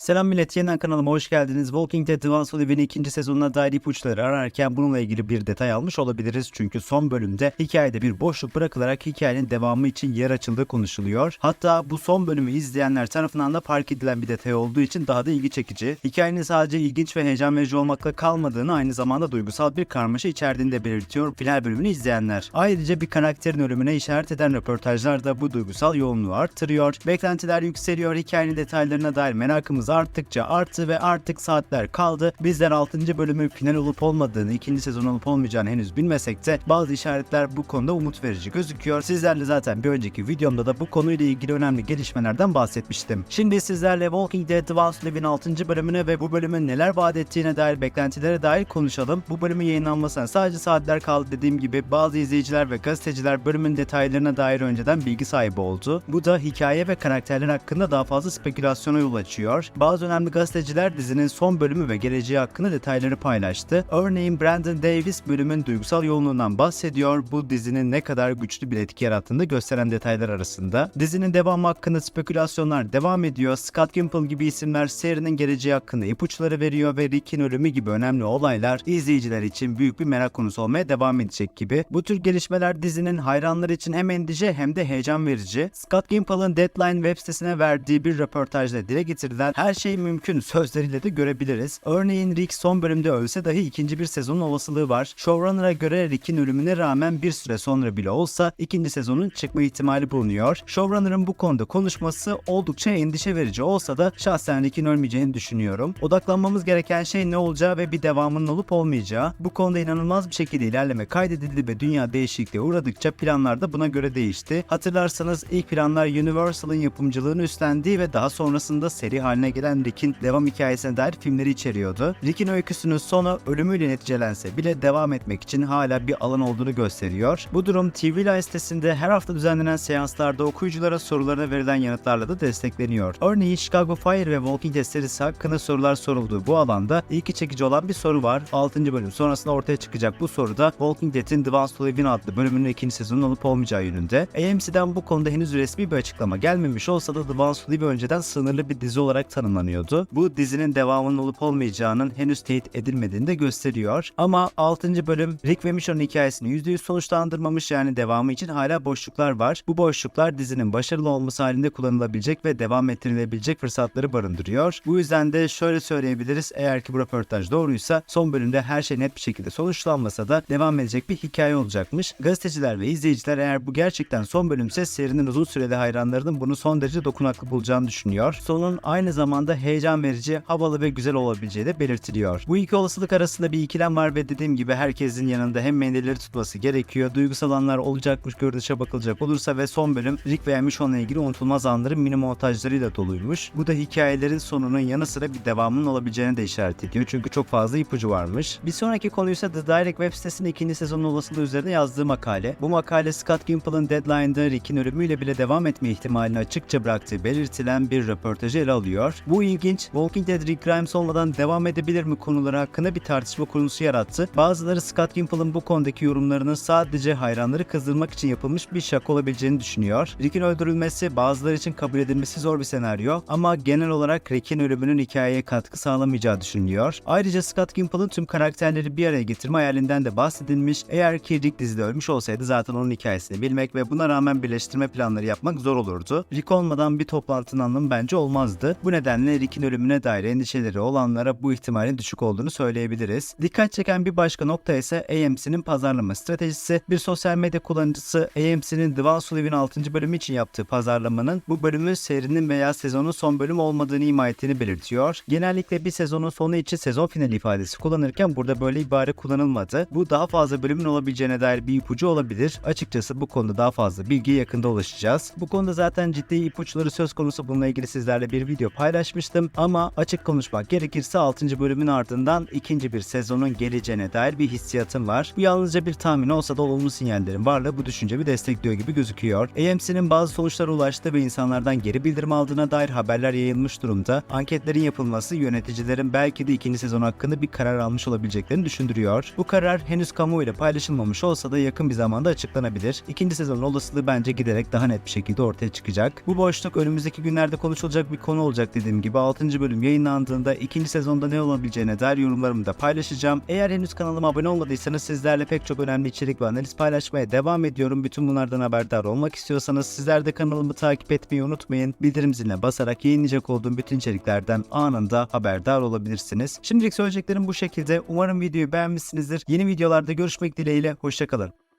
Selam millet yeniden kanalıma hoş geldiniz. Walking Dead Advanced Olive'nin ikinci sezonuna dair ipuçları ararken bununla ilgili bir detay almış olabiliriz. Çünkü son bölümde hikayede bir boşluk bırakılarak hikayenin devamı için yer açıldığı konuşuluyor. Hatta bu son bölümü izleyenler tarafından da fark edilen bir detay olduğu için daha da ilgi çekici. Hikayenin sadece ilginç ve heyecan verici olmakla kalmadığını aynı zamanda duygusal bir karmaşa içerdiğini de belirtiyor final bölümünü izleyenler. Ayrıca bir karakterin ölümüne işaret eden röportajlar da bu duygusal yoğunluğu artırıyor. Beklentiler yükseliyor. Hikayenin detaylarına dair merakımız arttıkça arttı ve artık saatler kaldı. Bizler 6. bölümün final olup olmadığını, ikinci sezon olup olmayacağını henüz bilmesek de bazı işaretler bu konuda umut verici gözüküyor. Sizlerle zaten bir önceki videomda da bu konuyla ilgili önemli gelişmelerden bahsetmiştim. Şimdi sizlerle Walking Dead Advanced Live'in 6. bölümüne ve bu bölümün neler vaat ettiğine dair beklentilere dair konuşalım. Bu bölümün yayınlanmasına sadece saatler kaldı dediğim gibi bazı izleyiciler ve gazeteciler bölümün detaylarına dair önceden bilgi sahibi oldu. Bu da hikaye ve karakterler hakkında daha fazla spekülasyona yol açıyor. Bazı önemli gazeteciler dizinin son bölümü ve geleceği hakkında detayları paylaştı. Örneğin Brandon Davis bölümün duygusal yoğunluğundan bahsediyor. Bu dizinin ne kadar güçlü bir etki yarattığını gösteren detaylar arasında. Dizinin devamı hakkında spekülasyonlar devam ediyor. Scott Gimple gibi isimler serinin geleceği hakkında ipuçları veriyor ve Rick'in ölümü gibi önemli olaylar izleyiciler için büyük bir merak konusu olmaya devam edecek gibi. Bu tür gelişmeler dizinin hayranları için hem endişe hem de heyecan verici. Scott Gimple'ın Deadline web sitesine verdiği bir röportajda dile getirilen her şey mümkün sözleriyle de görebiliriz. Örneğin Rick son bölümde ölse dahi ikinci bir sezonun olasılığı var. Showrunner'a göre Rick'in ölümüne rağmen bir süre sonra bile olsa ikinci sezonun çıkma ihtimali bulunuyor. Showrunner'ın bu konuda konuşması oldukça endişe verici olsa da şahsen Rick'in ölmeyeceğini düşünüyorum. Odaklanmamız gereken şey ne olacağı ve bir devamının olup olmayacağı. Bu konuda inanılmaz bir şekilde ilerleme kaydedildi ve dünya değişikliğe uğradıkça planlar da buna göre değişti. Hatırlarsanız ilk planlar Universal'ın yapımcılığını üstlendiği ve daha sonrasında seri haline gelen Rick'in devam hikayesine dair filmleri içeriyordu. Rick'in öyküsünün sonu ölümüyle neticelense bile devam etmek için hala bir alan olduğunu gösteriyor. Bu durum TV Line sitesinde her hafta düzenlenen seanslarda okuyuculara sorularına verilen yanıtlarla da destekleniyor. Örneğin Chicago Fire ve Walking Dead serisi hakkında sorular sorulduğu bu alanda ilgi çekici olan bir soru var. 6. bölüm sonrasında ortaya çıkacak bu soruda Walking Dead'in The Ones to adlı bölümünün ikinci sezonun olup olmayacağı yönünde. AMC'den bu konuda henüz resmi bir açıklama gelmemiş olsa da The Ones to önceden sınırlı bir dizi olarak tanımlanıyordu. Bu dizinin devamının olup olmayacağının henüz teyit edilmediğini de gösteriyor. Ama 6. bölüm Rick ve Michonne'un hikayesini %100 sonuçlandırmamış yani devamı için hala boşluklar var. Bu boşluklar dizinin başarılı olması halinde kullanılabilecek ve devam ettirilebilecek fırsatları barındırıyor. Bu yüzden de şöyle söyleyebiliriz eğer ki bu röportaj doğruysa son bölümde her şey net bir şekilde sonuçlanmasa da devam edecek bir hikaye olacakmış. Gazeteciler ve izleyiciler eğer bu gerçekten son bölümse serinin uzun süreli hayranlarının bunu son derece dokunaklı bulacağını düşünüyor. Sonun aynı zamanda heyecan verici, havalı ve güzel olabileceği de belirtiliyor. Bu iki olasılık arasında bir ikilem var ve dediğim gibi herkesin yanında hem mendilleri tutması gerekiyor. Duygusal anlar olacakmış görünüşe bakılacak olursa ve son bölüm Rick ve Michonne'la ilgili unutulmaz anların mini montajlarıyla doluymuş. Bu da hikayelerin sonunun yanı sıra bir devamının olabileceğine de işaret ediyor. Çünkü çok fazla ipucu varmış. Bir sonraki konuysa The Direct web sitesinin ikinci sezonun olasılığı üzerine yazdığı makale. Bu makale Scott Gimple'ın Deadline'da Rick'in ölümüyle bile devam etme ihtimalini açıkça bıraktığı belirtilen bir röportajı ele alıyor. Bu ilginç. Walking Dead Rick Grimes olmadan devam edebilir mi konuları hakkında bir tartışma konusu yarattı. Bazıları Scott Gimple'ın bu konudaki yorumlarının sadece hayranları kızdırmak için yapılmış bir şaka olabileceğini düşünüyor. Rick'in öldürülmesi bazıları için kabul edilmesi zor bir senaryo ama genel olarak Rick'in ölümünün hikayeye katkı sağlamayacağı düşünülüyor. Ayrıca Scott Gimple'ın tüm karakterleri bir araya getirme hayalinden de bahsedilmiş. Eğer ki Rick dizide ölmüş olsaydı zaten onun hikayesini bilmek ve buna rağmen birleştirme planları yapmak zor olurdu. Rick olmadan bir toplantının anlamı bence olmazdı. Bu nedenle Rick'in ölümüne dair endişeleri olanlara bu ihtimalin düşük olduğunu söyleyebiliriz. Dikkat çeken bir başka nokta ise AMC'nin pazarlama stratejisi. Bir sosyal medya kullanıcısı AMC'nin The One Sullivan 6. bölümü için yaptığı pazarlamanın bu bölümün serinin veya sezonun son bölümü olmadığını ima ettiğini belirtiyor. Genellikle bir sezonun sonu için sezon finali ifadesi kullanırken burada böyle ibare kullanılmadı. Bu daha fazla bölümün olabileceğine dair bir ipucu olabilir. Açıkçası bu konuda daha fazla bilgiye yakında ulaşacağız. Bu konuda zaten ciddi ipuçları söz konusu bununla ilgili sizlerle bir video paylaşmıştım ama açık konuşmak gerekirse 6. bölümün ardından ikinci bir sezonun geleceğine dair bir hissiyatım var. Bu yalnızca bir tahmin olsa da olumlu sinyallerin varlığı bu düşüncemi destekliyor gibi gözüküyor. AMC'nin bazı sonuçlara ulaştı ve insanlardan geri bildirim aldığına dair haberler yayılmış durumda. Anketlerin yapılması yöneticilerin belki de ikinci sezon hakkında bir karar almış olabileceklerini düşündürüyor. Bu karar henüz kamuoyuyla paylaşılmamış olsa da yakın bir zamanda açıklanabilir. İkinci sezonun olasılığı bence giderek daha net bir şekilde ortaya çıkacak. Bu boşluk önümüzdeki günlerde konuşulacak bir konu olacak dediğim dediğim gibi 6. bölüm yayınlandığında ikinci sezonda ne olabileceğine dair yorumlarımı da paylaşacağım. Eğer henüz kanalıma abone olmadıysanız sizlerle pek çok önemli içerik ve analiz paylaşmaya devam ediyorum. Bütün bunlardan haberdar olmak istiyorsanız sizler de kanalımı takip etmeyi unutmayın. Bildirim ziline basarak yayınlayacak olduğum bütün içeriklerden anında haberdar olabilirsiniz. Şimdilik söyleyeceklerim bu şekilde. Umarım videoyu beğenmişsinizdir. Yeni videolarda görüşmek dileğiyle. Hoşçakalın.